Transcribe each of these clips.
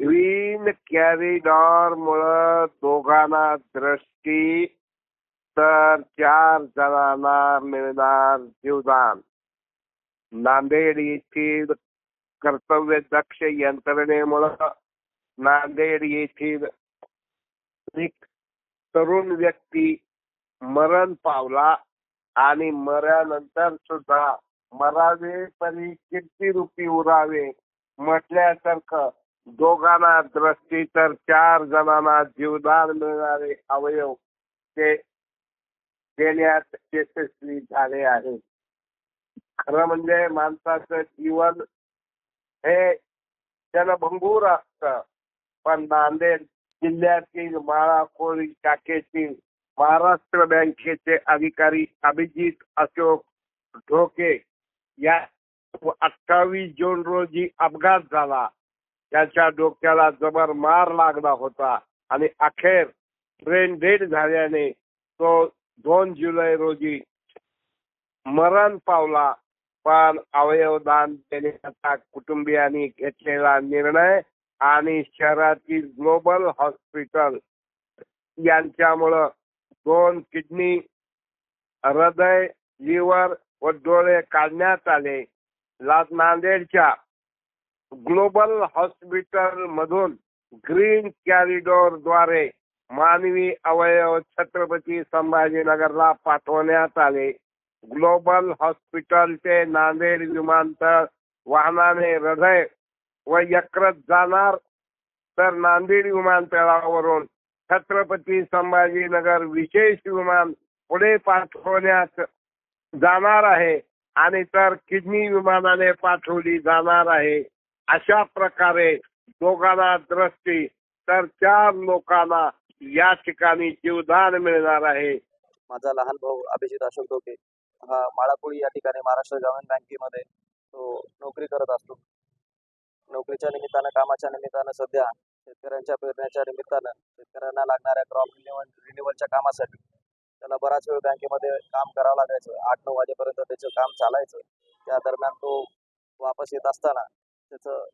Green corridor मुळे दोघांना दृष्टी तर चार जणांना मिळणार जीवदान. नांदेड येथील कर्तव्य दक्ष यंत्रणेमुळं नांदेड येथील एक तरुण व्यक्ती मरण पावला आणि मरणानंतर सुद्धा मरावे परी कीर्तिरूपी उरावे म्हटल्यासारखं दोघांना दृष्टी तर चार जणांना जीवदान मिळणारे अवयव ते देण्यात यशस्वी झाले आहे खरं म्हणजे माणसाचं जीवन हे जनभंगूर असत. पण नांदेड जिल्ह्यातील माळाकोळी शाखेतील महाराष्ट्र बँकेचे अधिकारी अभिजित अशोक ढोके या अठ्ठावीस जून रोजी अपघात झाला. त्याच्या डोक्याला जबर मार लागला होता. आणि अखेर ट्रेन डेट झाल्याने तो दोन जुलै रोजी मरण पावला. पण अवयवदान देण्याचा कुटुंबियांनी घेतलेला निर्णय आणि शहरातील ग्लोबल हॉस्पिटल यांच्यामुळं दोन किडनी हृदय लिव्हर व डोळे काढण्यात आले. नांदेडच्या ग्लोबल हॉस्पिटल मधून ग्रीन कॅरिडॉरद्वारे मानवी अवयव छत्रपती संभाजीनगरला पाठवण्यात आले. ग्लोबल हॉस्पिटलचे नांदेड विमानतळ वाहनाने हृदय व यकृत जाणार. तर नांदेड विमानतळावरून छत्रपती संभाजीनगर विशेष विमान पुढे पाठवण्यात जाणार आहे आणि तर किडनी विमानाने पाठवली जाणार आहे. अशा प्रकारे दोघांना दृष्टी तर चार लोकांना या ठिकाणी जीवदान मिळणार आहे. माझा लहान भाऊ अभिजित अशोक डोके हा माळापुळी या ठिकाणी महाराष्ट्र ग्रामीण बँकेमध्ये तो नोकरी करत असतो. नोकरीच्या निमित्तानं कामाच्या निमित्तानं सध्या शेतकऱ्यांच्या पेरण्याच्या निमित्तानं शेतकऱ्यांना लागणाऱ्या क्रॉप रिन्युअल रिन्युअलच्या कामासाठी त्याला बराच वेळ बँकेमध्ये काम करावं लागायचं. आठ नऊ वाजेपर्यंत त्याचं काम चालायचं. त्या दरम्यान तो वापस येत असताना त्याचं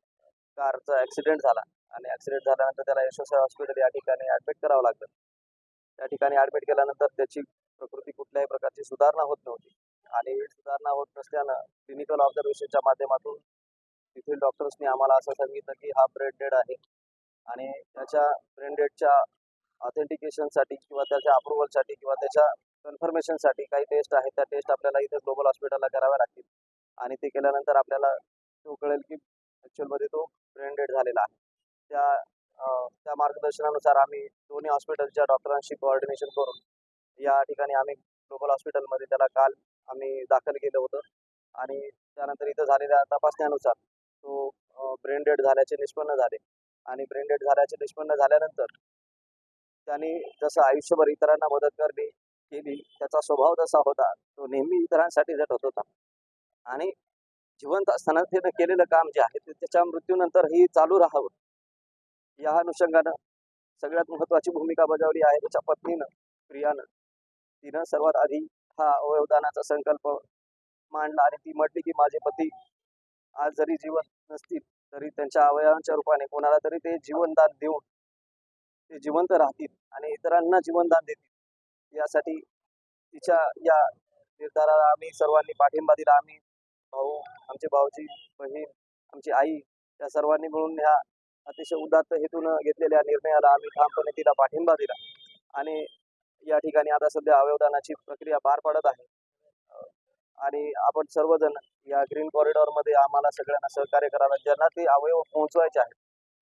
कारचा ॲक्सिडेंट झाला. आणि ॲक्सिडेंट झाल्यानंतर त्याला यशस्वी हॉस्पिटल या ठिकाणी ॲडमिट करावं लागलं. त्या ठिकाणी ॲडमिट केल्यानंतर त्याची प्रकृती कुठल्याही प्रकारची सुधारणा होत नव्हती. आणि सुधारणा होत नसल्यानं क्लिनिकल ऑब्झर्वेशनच्या माध्यमातून तिथील डॉक्टर्सनी आम्हाला असं सांगितलं की हा ब्रेन डेड आहे. आणि त्याच्या ब्रेन डेडच्या ऑथेंटिकेशनसाठी किंवा त्याच्या अप्रुव्हलसाठी किंवा त्याच्या कन्फर्मेशनसाठी काही टेस्ट आहेत. त्या टेस्ट आपल्याला इथे ग्लोबल हॉस्पिटलला कराव्या लागतील. आणि ते केल्यानंतर आपल्याला तो कळेल की ॲक्च्युअलमध्ये तो ब्रेन डेड झालेला आहे. त्या त्या मार्गदर्शनानुसार आम्ही दोन्ही हॉस्पिटलच्या डॉक्टरांशी कोऑर्डिनेशन करून या ठिकाणी आम्ही ग्लोबल हॉस्पिटलमध्ये त्याला काल आम्ही दाखल केलं होतं. आणि त्यानंतर इथं झालेल्या तपासण्यानुसार तो ब्रेन डेड झाल्याचे निष्पन्न झाले. आणि ब्रेन डेड झाल्याचे निष्पन्न झाल्यानंतर त्यांनी जसं आयुष्यभर इतरांना मदत करणे केली त्याचा स्वभाव तसा होता तो नेहमी इतरांसाठी झटत होता. आणि जिवंत असताना त्यानं केलेलं काम जे आहे ते त्याच्या मृत्यूनंतरही चालू राहावं. या अनुषंगानं सगळ्यात महत्त्वाची भूमिका बजावली आहे त्याच्या पत्नीनं प्रियानं. तिनं सर्वात आधी हा अवयवदानाचा संकल्प मांडला आणि ती म्हटली की माझे पती आज जरी जीवन नसतील तरी त्यांच्या अवयवांच्या रूपाने कोणाला तरी ते जीवनदान देऊन ते जिवंत राहतील आणि इतरांना जीवनदान देतील. यासाठी तिच्या या निर्धाराला आम्ही सर्वांनी पाठिंबा दिला. आम्ही भाऊ आमचे भाऊजी बहीण आमची आई या सर्वांनी मिळून ह्या अतिशय उदात्त हेतून घेतलेल्या निर्णयाला आम्ही ठामपणे तिला पाठिंबा दिला. आणि या ठिकाणी आता सध्या अवयवदानाची प्रक्रिया पार पडत आहे. आणि आपण सर्वजण या ग्रीन कॉरिडॉरमध्ये आम्हाला सगळ्यांना सहकार्य करावं ज्यांना ते अवयव पोहोचवायचे आहेत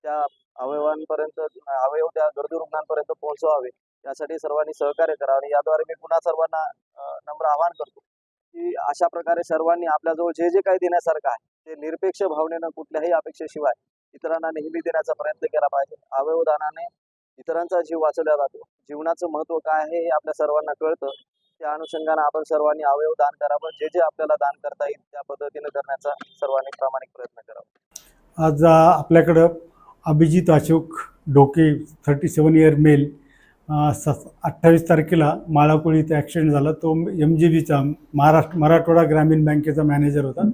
त्या अवयवांपर्यंत अवयव त्या गरजू रुग्णांपर्यंत पोहोचवावे यासाठी सर्वांनी सहकार्य करावं आणि याद्वारे मी पुन्हा सर्वांना नम्र आवाहन करतो. की अशा प्रकारे सर्वांनी आपल्याजवळ जे जे काही देण्यासारखं आहे ते निरपेक्ष भावनेनं कुठल्याही अपेक्षेशिवाय इतरांना नेहमी देण्याचा प्रयत्न केला पाहिजे. अवयवदानाने इतरांचा जीव वाचवला जातो. जीवनाचं महत्त्व काय आहे हे आपल्या सर्वांना कळतं. त्या अनुषंगानं आपण सर्वांनी अवयव दान करावं. जे जे आपल्याला दान करता येईल त्या पद्धतीनं करण्याचा सर्वांनी प्रामाणिक प्रयत्न करावा. आज आपल्याकडं अभिजित अशोक डोके थर्टी सेवन इयर मेल स अठ्ठावीस तारखेला माळाकोळी इथे ॲक्सिडेंट झाला. तो एम जी बीचा महाराष्ट्र मराठवाडा ग्रामीण बँकेचा मॅनेजर होता.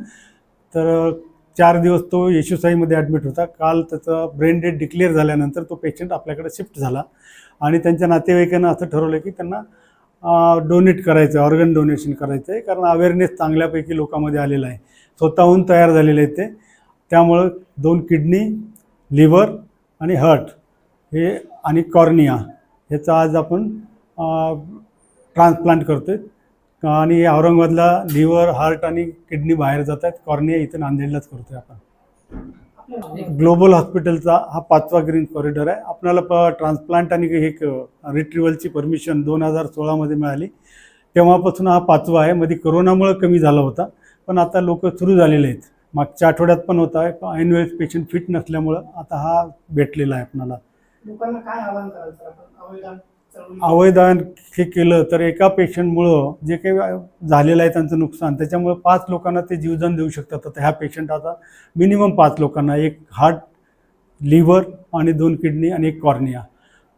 तर चार दिवस तो येशूसाईमध्ये ॲडमिट होता. काल त्याचा ब्रेन डेड डिक्लेअर झाल्यानंतर तो पेशंट आपल्याकडे शिफ्ट झाला. आणि त्यांच्या नातेवाईकांना असं ठरवलं की त्यांना डोनेट करायचं आहे ऑर्गन डोनेशन करायचं आहे कारण अवेअरनेस चांगल्यापैकी लोकांमध्ये आलेला आहे. स्वतःहून तयार झालेले आहेत ते. त्यामुळं दोन किडनी लिव्हर आणि हार्ट हे आणि कॉर्निया ह्याचा आज आपण ट्रान्सप्लांट करतो आहे आणि औरंगाबादला लिव्हर हार्ट आणि किडनी बाहेर जात आहेत कॉर्निया इथं नांदेडलाच करतो आहे आपण. ग्लोबल हॉस्पिटलचा हा पाचवा ग्रीन कॉरिडॉर आहे. आपल्याला प ट्रान्सप्लांट आणि हे रिट्रिवलची परमिशन दोन हजार सोळामध्ये मिळाली. तेव्हापासून हा पाचवा आहे. मध्ये करोनामुळे कमी झाला होता. पण आता लोक सुरू झालेले आहेत. मागच्या आठवड्यात पण होता आहे. ऐनवेळेस पेशंट फिट नसल्यामुळं आता हा भेटलेला आहे आपणाला. लोकांना काय आवाहन आपण अवयदान चळवळी अवयदान हे केलं तर एका पेशंटमुळं जे काही झालेलं आहे त्यांचं नुकसान त्याच्यामुळं पाच लोकांना ते जीवदान देऊ शकतात. आता ह्या पेशंट आता मिनिमम पाच लोकांना एक हार्ट लिव्हर आणि दोन किडनी आणि एक कॉर्निया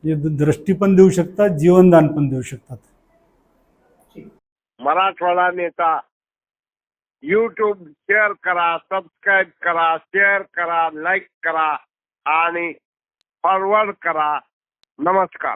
म्हणजे दृष्टी पण देऊ शकतात जीवनदान पण देऊ शकतात. मराठवाडा नेता यूट्यूब शेअर करा सबस्क्राईब करा शेअर करा लाईक करा आणि फॉरवर्ड करा नमस्कार.